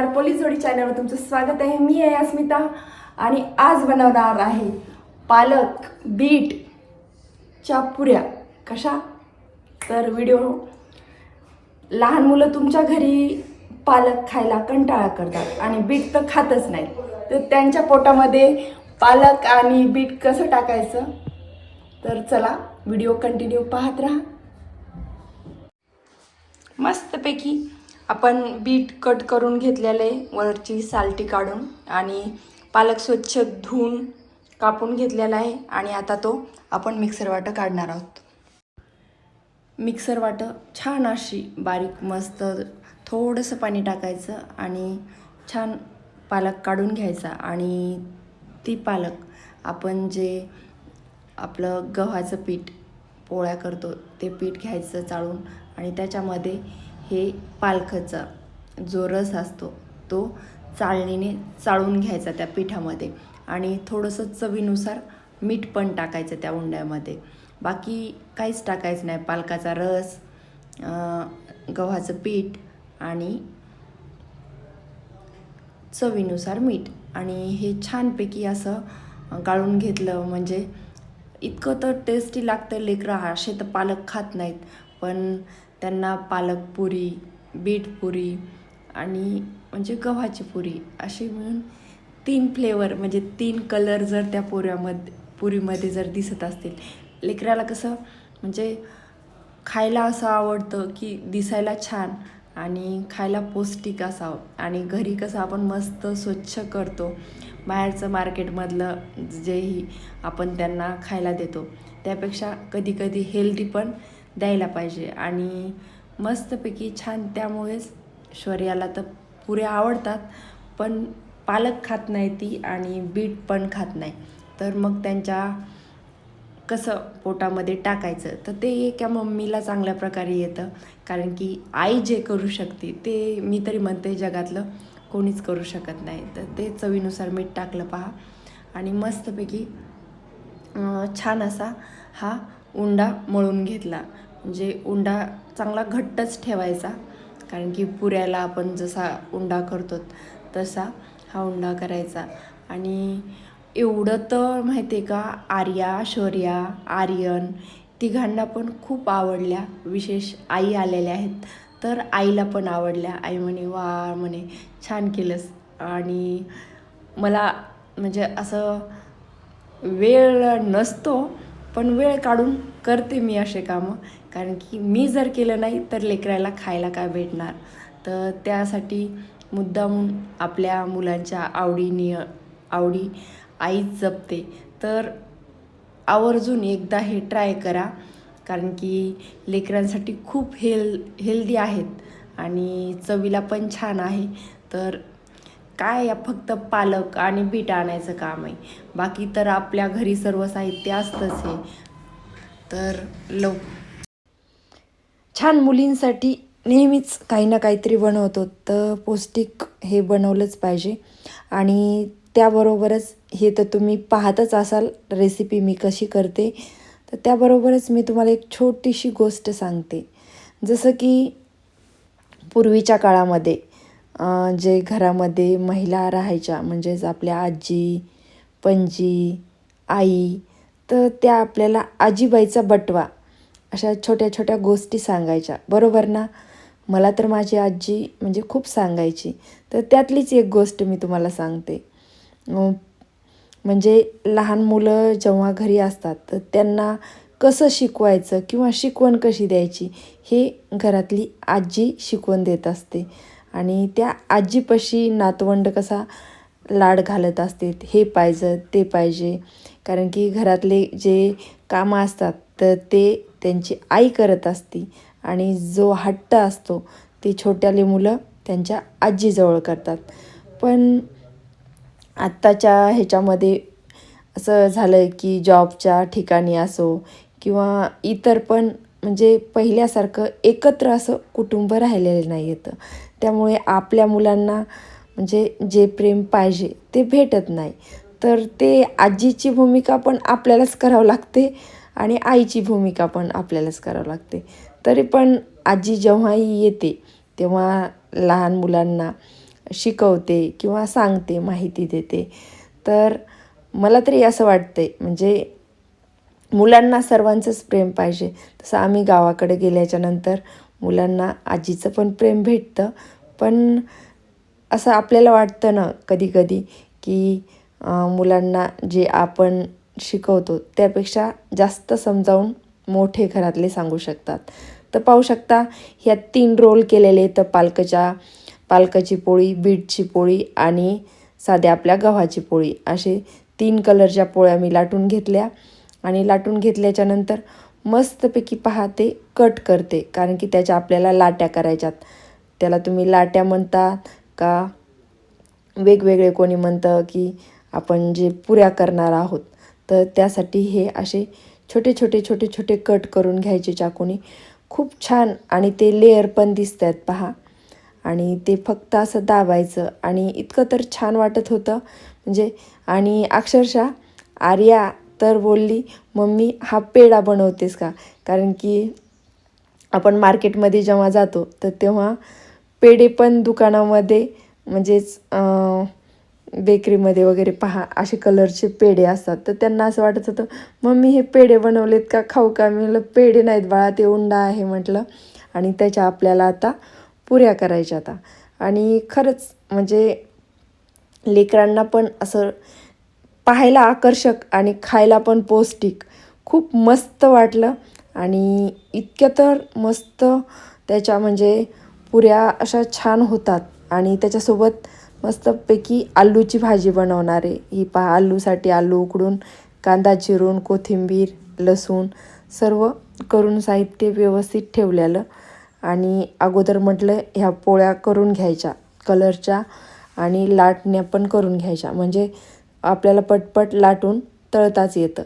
हाय नमस्कार. पोलीस जोडी चॅनलवर तुमचं स्वागत आहे. मी आहे अस्मिता आणि आज बनवणार आहे पालक बीट च्या पुऱ्या. कशा? तर व्हिडिओ लहान मुलं तुमच्या घरी पालक खायला कंटाळा करतात आणि बीट तर खातच नाही. तर त्यांच्या पोटामध्ये पालक आणि बीट कसं टाकायचं? तर चला व्हिडिओ कंटिन्यू पाहत राहा. मस्तपैकी आपण बीट कट करून घेतलेलं आहे वरची सालटी काढून आणि पालक स्वच्छ धुवून कापून घेतलेला आहे आणि आता तो आपण मिक्सर वाटं काढणार आहोत. मिक्सर वाटं छान अशी बारीक मस्त थोडंसं पाणी टाकायचं आणि छान पालक काढून घ्यायचा आणि ती पालक आपण जे आपलं गव्हाचं पीठ पोळ्या करतो ते पीठ घ्यायचं चाळून आणि त्याच्यामध्ये हे पालखचा जो रस असतो तो चाळणीने चाळून घ्यायचा त्या पिठामध्ये आणि थोडंसं चवीनुसार मीठ पण टाकायचं त्या उंड्यामध्ये. बाकी काहीच टाकायचं नाही. पालकाचा रस गव्हाचं पीठ आणि चवीनुसार मीठ. आणि हे छानपैकी असं गाळून घेतलं म्हणजे इतकं तर टेस्टी लागतं. लेकरं असे तर पालक खात नाहीत. पण त्यांना पालक पुरी बीट पुरी आणि म्हणजे गव्हाची पुरी अशी मिळून तीन फ्लेवर म्हणजे तीन कलर जर त्या पुऱ्यामध्ये पुरीमध्ये जर दिसत असतील. लेकराला कसं म्हणजे खायला असं आवडतं की दिसायला छान आणि खायला पौष्टिक असावं आणि घरी कसं आपण मस्त स्वच्छ करतो. बाहेरचं मार्केटमधलं जेही आपण त्यांना खायला देतो. त्यापेक्षा कधी कधी हेल्दी पण द्यायला पाहिजे. आणि मस्तपैकी छान त्यामुळेच शौर्याला तर पुरे आवडतात पण पालक खात नाही ती आणि बीट पण खात नाही. तर मग त्यांच्या कसं पोटामध्ये टाकायचं? तर ते एका मम्मीला चांगल्या प्रकारे येतं. कारण की आई जे करू शकते ते मी तरी म्हणते जगातलं कोणीच करू शकत नाही. तर ते चवीनुसार मीठ टाकलं पहा. आणि मस्तपैकी छान असा हा उंडा मळून घेतला. म्हणजे उंडा चांगला घट्टच ठेवायचा. कारण की पुऱ्याला आपण जसा उंडा करतो तसा हा उंडा करायचा. आणि एवढं तर माहिती आहे का आर्या शौर्या आर्यन तिघांना पण खूप आवडल्या. विशेष आई आलेल्या आहेत. तर आईला पण आवडल्या. आई म्हणे वा म्हणे छान केलंस. आणि मला म्हणजे असं वेळ नसतो. पण वेळ काढून करते मी असे कामं. कारण की मी जर केलं नाही तर लेकराला खायला काय भेटणार? तर त्यासाठी मुद्दामून आपल्या मुलांच्या आवडीनी आवडी आईच जपते. तर आवर्जून एकदा हे ट्राय करा. कारण की लेकरांसाठी खूप हेल हेल्दी आहेत. आणि चवीला पण छान आहे. तर काय या फक्त पालक आणि बीट आणायचं काम आहे. बाकी तर आपल्या घरी सर्व साहित्य असतंच हे. तर लव छान मुलींसाठी नेहमीच काही ना काहीतरी बनवतो. तर पौष्टिक हे बनवलंच पाहिजे. आणि त्याबरोबरच हे तर तुम्ही पाहतच असाल रेसिपी मी कशी करते. तर त्याबरोबरच मी तुम्हाला एक छोटीशी गोष्ट सांगते. जसं की पूर्वीच्या काळामध्ये जे घरामध्ये महिला राहायच्या म्हणजेच आपल्या आजी पणजी आई तर त्या आपल्याला आजीबाईचा बटवा अशा छोट्या छोट्या गोष्टी सांगायच्या. बरोबर ना? मला तर माझी आजी म्हणजे खूप सांगायची. तर त्यातलीच एक गोष्ट मी तुम्हाला सांगते. म्हणजे लहान मुलं जेव्हा घरी असतात तर त्यांना कसं शिकवायचं किंवा शिकवण कशी द्यायची हे घरातली आजी शिकवण देत असते. आणि त्या आजीपाशी नातवंड कसा लाड घालत असते हे पाहिजे ते पाहिजे. कारण की घरातले जे कामं असतात तर ते त्यांची आई करत असती आणि जो हट्ट असतो ते छोट्याले मुलं त्यांच्या आजीजवळ करतात. पण आत्ताच्या ह्याच्यामध्ये असं झालं आहे की जॉबच्या ठिकाणी असो किंवा इतर पण म्हणजे पहिल्यासारखं एकत्र असं कुटुंब राहिलेलं नाही येतं त्यामुळे आपल्या मुलांना म्हणजे जे प्रेम पाहिजे ते भेटत नाही. तर ते आजीची भूमिका पण आपल्यालाच करावं लागते आणि आईची भूमिका पण आपल्यालाच करावं लागते. तरी पण आजी जेव्हाही येते तेव्हा लहान मुलांना शिकवते किंवा सांगते माहिती देते. तर मला तरी असं वाटतंय म्हणजे मुलांना सर्वांचंच प्रेम पाहिजे. तसं आम्ही गावाकडे गेल्याच्यानंतर मुलांना आजीचं पण प्रेम भेटतं. पण असं आपल्याला वाटतं ना कधी कधी की मुलांना जे आपण शिकवतो त्यापेक्षा जास्त समजावून मोठे घरातले सांगू शकतात. तर पाहू शकता ह्या तीन रोल केलेले तर पालकच्या पालकाची पोळी बीटची पोळी आणि साध्या आपल्या गव्हाची पोळी. असे तीन कलरच्या पोळ्या मी लाटून घेतल्या. आणि लाटून घेतल्याच्यानंतर मस्तपैकी पहा ते कट करते कारण की त्याच्या आपल्याला लाट्या करायच्यात. त्याला तुम्ही लाट्या म्हणतात का? वेगवेगळे कोणी म्हणतं की आपण जे पुऱ्या करणार आहोत. तर त्यासाठी हे असे छोटे छोटे छोटे छोटे कट करून घ्यायचे चाकूने. खूप छान आणि ते लेअर पण दिसत आहेत पहा. आणि ते फक्त असं दाबायचं आणि इतकं तर छान वाटत होतं. म्हणजे आणि अक्षरशः आर्या तर बोलली मम्मी हा पेढा बनवतेस का? कारण की आपण मार्केटमध्ये जेव्हा जातो तर तेव्हा पेढे पण दुकानामध्ये म्हणजेच बेकरीमध्ये वगैरे पहा असे कलरचे पेढे असतात. तर त्यांना असं वाटत होतं मम्मी हे पेढे बनवलेत का? खाऊ का? मी म्हटलं पेढे नाहीत बाळा ते उंडा आहे म्हटलं. आणि त्याच्या आपल्याला आता पुऱ्या करायच्या आता. आणि खरंच म्हणजे लेकरांना पण असं पाहायला आकर्षक आणि खायला पण पौष्टिक. खूप मस्त वाटलं आणि इतक्या तर मस्त त्याच्या म्हणजे पुऱ्या अशा छान होतात. आणि त्याच्यासोबत मस्तपैकी आलूची भाजी बनवणार आहे. ही पहा आलूसाठी आलू उकडून कांदा चिरून कोथिंबीर लसूण सर्व करून साहित्य व्यवस्थित ठेवलेलं. आणि अगोदर म्हटलं ह्या पोळ्या करून घ्यायच्या कलरच्या आणि लाटण्या पण करून घ्यायच्या. म्हणजे आपल्याला पटपट लाटून तळताच येतं.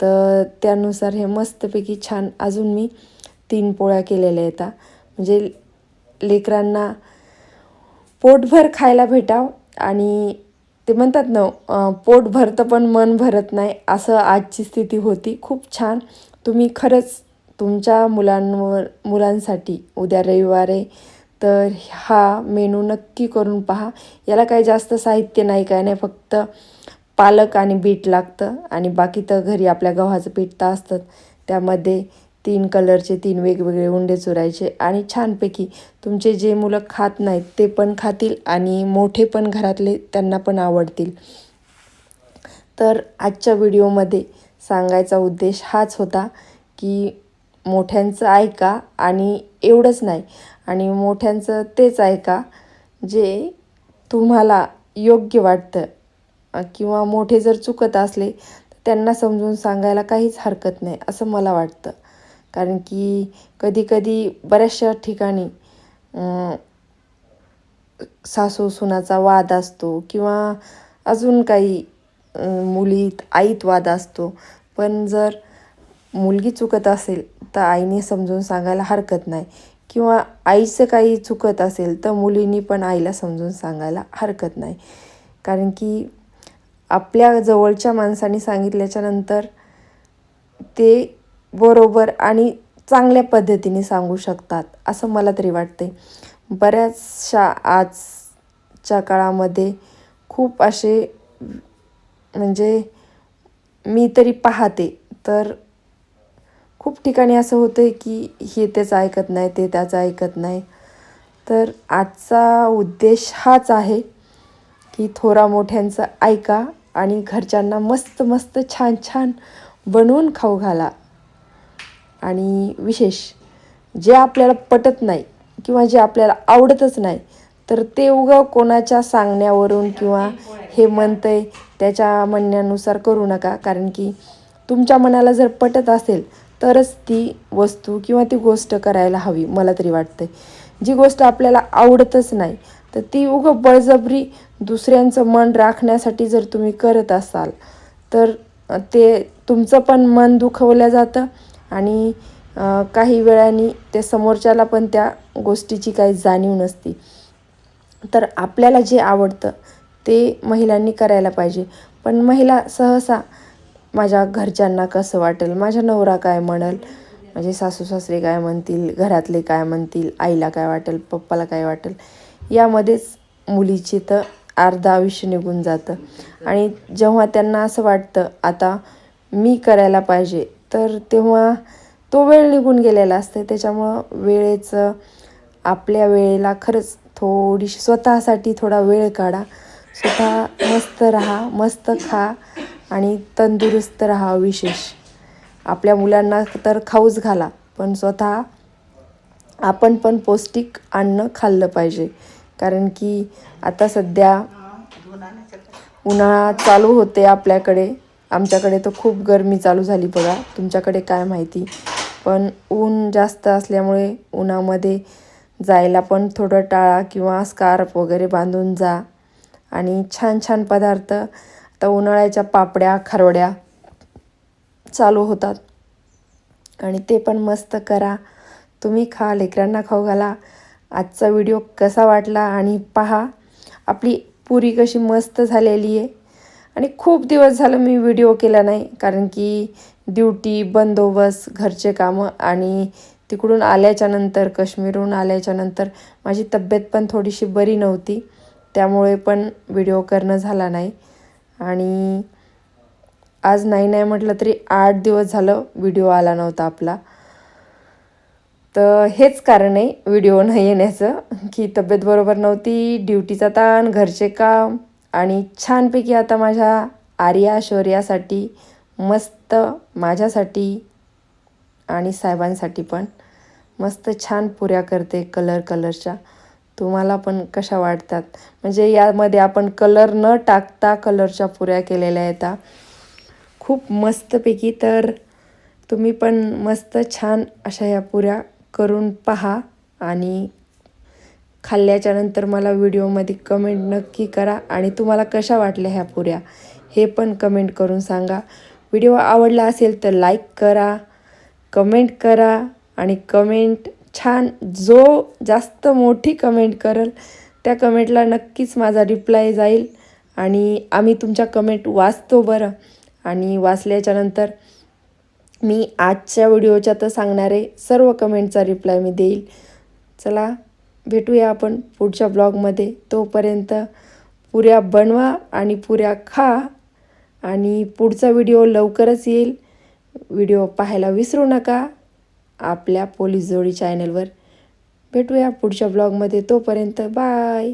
तर त्यानुसार हे मस्तपैकी छान अजून मी तीन पोळ्या केलेल्या येतात म्हणजे लेकरांना पोटभर खायला भेटाव आणि ते म्हणतात ना पोट भरतं पण मन भरत नाही असं आजची स्थिती होती. खूप छान. तुम्ही खरंच तुमच्या मुलांवर मुलांसाठी उद्या रविवार आहे तर हा मेनू नक्की करून पहा. याला काही जास्त साहित्य नाही काय नाही फक्त पालक आणि बीट लागतं आणि बाकी तर घरी आपल्या गव्हाचं पीठ तर असतं त्यामध्ये तीन कलरचे तीन वेगवेगळे उंडे चुरायचे आणि छानपैकी तुमचे जे मुलं खात नाहीत ते पण खातील आणि मोठे पण घरातले त्यांना पण आवडतील. तर आजच्या व्हिडिओमध्ये सांगायचा उद्देश हाच होता की मोठ्यांचं ऐका आणि एवढंच नाही. आणि मोठ्यांचं तेच ऐका जे तुम्हाला योग्य वाटतं. किंवा मोठे जर चुकत असले तर त्यांना समजून सांगायला काहीच हरकत नाही असं मला वाटतं. कारण की कधीकधी बऱ्याचशा ठिकाणी सासू सुनाचा वाद असतो किंवा अजून काही मुलीत आईत वाद असतो. पण जर मुलगी चुकत असेल तर आईने समजून सांगायला हरकत नाही. किंवा आईचं काही चुकत असेल तर मुलींनी पण आईला समजून सांगायला हरकत नाही. कारण की आपल्या जवळच्या माणसांनी सांगितल्याच्या नंतर ते बरोबर आणि चांगल्या पद्धतीने सांगू शकतात असं मला तरी वाटते बऱ्याचशा आजच्या काळामध्ये खूप असे म्हणजे मी तरी पाहते तर खूप ठिकाणी असं होतं आहे की हे त्याचं ऐकत नाही ते त्याचं ऐकत नाही. तर आजचा उद्देश हाच आहे की थोरा मोठ्यांचं ऐका आणि घरच्यांना मस्त मस्त छान छान बनवून खाऊ घाला. आणि विशेष जे आपल्याला पटत नाही किंवा जे आपल्याला आवडतच नाही तर ते उगं कोणाच्या सांगण्यावरून किंवा हे म्हणतंय त्याच्या म्हणण्यानुसार करू नका. कारण की तुमच्या मनाला जर पटत असेल तरच ती वस्तू किंवा ती गोष्ट करायला हवी मला तरी वाटतंय. जी गोष्ट आपल्याला आवडतच नाही तर ती उगं बळजबरी दुसऱ्यांचं मन राखण्यासाठी जर तुम्ही करत असाल तर ते तुमचं पण मन दुखवलं जातं आणि काही वेळाने ते समोरच्याला पण त्या गोष्टीची काही जाणीव नसती. तर आपल्याला जे आवडतं ते महिलांनी करायला पाहिजे. पण महिला सहसा माझ्या घरच्यांना कसं वाटेल माझ्या नवरा काय म्हणेल म्हणजे सासू सासरे काय म्हणतील घरातले काय म्हणतील आईला काय वाटेल पप्पाला काय वाटेल यामध्येच मुलीची तर अर्धा आयुष्य निघून जातं. आणि जेव्हा त्यांना असं वाटतं आता मी करायला पाहिजे तर तेव्हा तो वेळ निघून गेलेला असते त्याच्यामुळं वेळेचं आपल्या वेळेला खरंच थोडीशी स्वतःसाठी थोडा वेळ काढा. स्वतः मस्त राहा मस्त खा आणि तंदुरुस्त राहा विशेष. आपल्या मुलांना तर खाऊच घाला पण स्वतः आपण पण पौष्टिक अन्न खाल्लं पाहिजे. कारण की आता सध्या उन्हाळा चालू होते आपल्याकडे. आमच्याकडे तर खूप गरमी चालू झाली बघा. तुमच्याकडे काय माहिती? पण ऊन जास्त असल्यामुळे उन्हामध्ये जायला पण थोडं टाळा किंवा स्कार्फ वगैरे बांधून जा. आणि छान छान पदार्थ आता उन्हाळ्याच्या पापड्या खारवड्या चालू होतात. आणि ते पण मस्त करा. तुम्ही खा लेकरांना खाऊ घाला. आजचा व्हिडिओ कसा वाटला आणि पहा आपली पुरी कशी मस्त झालेली आहे. आणि खूप दिवस झालं मी व्हिडिओ केला नाही कारण की ड्युटी बंदोबस्त घरचे कामं आणि तिकडून आल्याच्यानंतर काश्मीरहून आल्याच्यानंतर माझी तब्येत पण थोडीशी बरी नव्हती. त्यामुळे पण व्हिडिओ करणं झाला नाही. आणि आज नाही नाही म्हटलं तरी आठ दिवस झालं व्हिडिओ आला नव्हता आपला. तर हेच कारण आहे व्हिडिओ न येण्याचं की तब्येत बरोबर नव्हती ड्युटीचा ताण घरचे काम आणि छानपैकी आता माझ्या आर्या शौर्यासाठी मस्त माझ्यासाठी आणि साहेबांसाठी पण मस्त छान पुऱ्या करते कलर कलरच्या. तुम्हाला पण कशा वाटतात? म्हणजे यामध्ये आपण कलर न टाकता कलरच्या पुऱ्या केलेल्या आहेत. खूप मस्तपैकी तर तुम्ही पण मस्त छान अशा या पुऱ्या करून पहा आणि खाल्ल्याच्या नंतर मला व्हिडिओमध्ये कमेंट नक्की करा आणि तुम्हाला कशा वाटल्या ह्या पुऱ्या हे पण कमेंट करून सांगा. व्हिडिओ आवडला असेल तर लाईक करा कमेंट करा आणि कमेंट छान जो जास्त मोठी कमेंट करेल त्या कमेंटला नक्कीच माझा रिप्लाय जाईल आणि आम्ही तुमच्या कमेंट वाचतो बरं आणि वाचल्याच्यानंतर मी आजच्या व्हिडिओच्या तर सांगणारे सर्व कमेंटचा रिप्लाय मी देईल. चला भेटूया आपण पुढच्या ब्लॉगमध्ये. तोपर्यंत पुऱ्या बनवा आणि पुऱ्या खा आणि पुढचा व्हिडिओ लवकरच येईल. व्हिडिओ पाहायला विसरू नका. आपल्या पोलीस जोडी चॅनलवर. भेटूया पुढच्या ब्लॉगमध्ये. तोपर्यंत बाय.